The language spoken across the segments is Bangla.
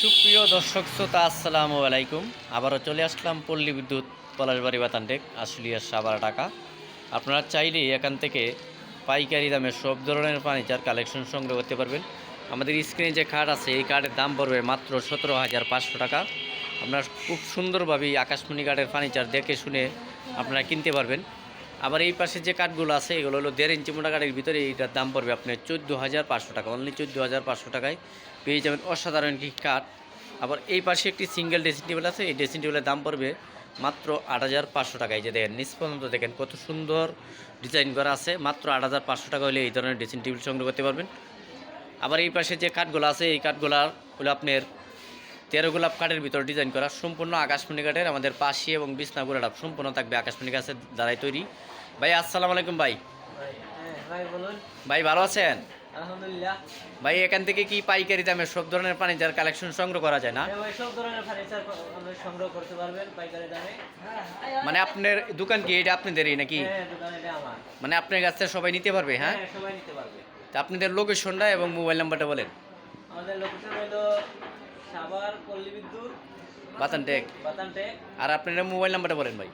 সুপ্রিয় দর্শক শ্রোতা, আসসালামু আলাইকুম। আবারও চলে আসলাম পল্লী বিদ্যুৎ, পলাশবাড়ি বাতানটেক আশুলিয়ার সাবার টাকা আপনারা চাইলে এখান থেকে পাইকারি দামে সব ধরনের ফার্নিচার, কালেকশন সংগ্রহ করতে পারবেন। আমাদের স্ক্রিনে যে কার্ড আছে, এই কার্ডের দাম পড়বে মাত্র সতেরো হাজার পাঁচশো টাকা। আপনারা খুব সুন্দরভাবেই আকাশমণি কার্ডের ফার্নিচার দেখে শুনে আপনারা কিনতে পারবেন। আবার এই পাশে যে কাঠগুলো আছে, এগুলো হলো দেড় ইঞ্চি মোটা কাঠের ভিতরে এইটার দাম পড়বে আপনার চোদ্দ হাজার পাঁচশো টাকা। অনলি চোদ্দ হাজার পাঁচশো টাকায় পেয়ে যাবেন অসাধারণ কি কাঠ। আবার এই পাশে একটি সিঙ্গেল ড্রেসিং টেবিল আছে, এই ড্রেসিং টেবিলের দাম পড়বে মাত্র আট হাজার পাঁচশো টাকায় যে দেখেন পর্যন্ত দেখেন কত সুন্দর ডিজাইন করা আছে, মাত্র আট হাজার পাঁচশো টাকা হলে এই ধরনের ড্রেসিং টেবিল সংগ্রহ করতে পারবেন। আবার এই পাশে যে কাঠগুলো আছে, এই কাঠগুলা হলো আপনার তেরো গোলাপ কাঠের ভিতর ডিজাইন করা সম্পূর্ণ আকাশমণি কাঠের আমাদের পাশে এবং বিছনা গোলাপ সম্পূর্ণ থাকবে আকাশমণি গাছের দ্বারাই তৈরি। ভাই আসসালামু আলাইকুম ভাই। ভাই ভালো আছেন? আলহামদুলিল্লাহ। ভাই এখান থেকে কি পাইকারি দামে সব ধরনের ফার্নিচার কালেকশন সংগ্রহ করা যায় না? হ্যাঁ সব ধরনের ফার্নিচার সংগ্রহ করতে পারবেন পাইকারি দামে। মানে আপনার দোকান কি? এটা আপনাদেরই নাকি? হ্যাঁ মানে আপনার কাছ থেকে সবাই নিতে পারবে হ্যাঁ? হ্যাঁ সবাই নিতে পারবে। তা আপনাদের লোকেশনটা এবং মোবাইল নাম্বারটা বলেন। আমাদের লোকেশন হলো সাভার পল্লী বিদ্যুৎ বাতান টেক। বাতানটেক আর আপনার মোবাইল নাম্বারটা বলেন ভাই।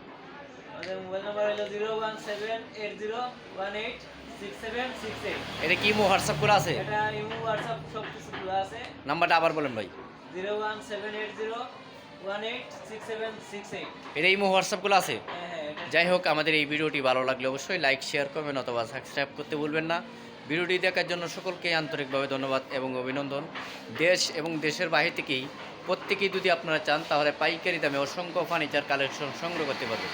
আমাদের মোবাইল নাম্বার হলো zero one seven eight zero one eight six seven six eight. এটা কি মো হোয়াটসঅ্যাপ করে আছে? এটা ইমো হোয়াটসঅ্যাপ সব কিছু খোলা আছে। নাম্বারটা আবার বলেন ভাই। Zero one seven eight zero one eight six seven six eight. এটা ইমো হোয়াটসঅ্যাপগুলো আছে? হ্যাঁ হ্যাঁ যাই হোক আমাদের এই ভিডিওটি ভালো লাগলে অবশ্যই লাইক শেয়ার করবেন অথবা সাবস্ক্রাইব করতে ভুলবেন না। ভিডিওটি দেখার জন্য সকলকে আন্তরিকভাবে ধন্যবাদ এবং অভিনন্দন। দেশ এবং দেশের বাহির থেকেই প্রত্যেকেই যদি আপনারা চান, তাহলে পাইকারি দামে অসংখ্য ফার্নিচার কালেকশন সংগ্রহ করতে পারবেন।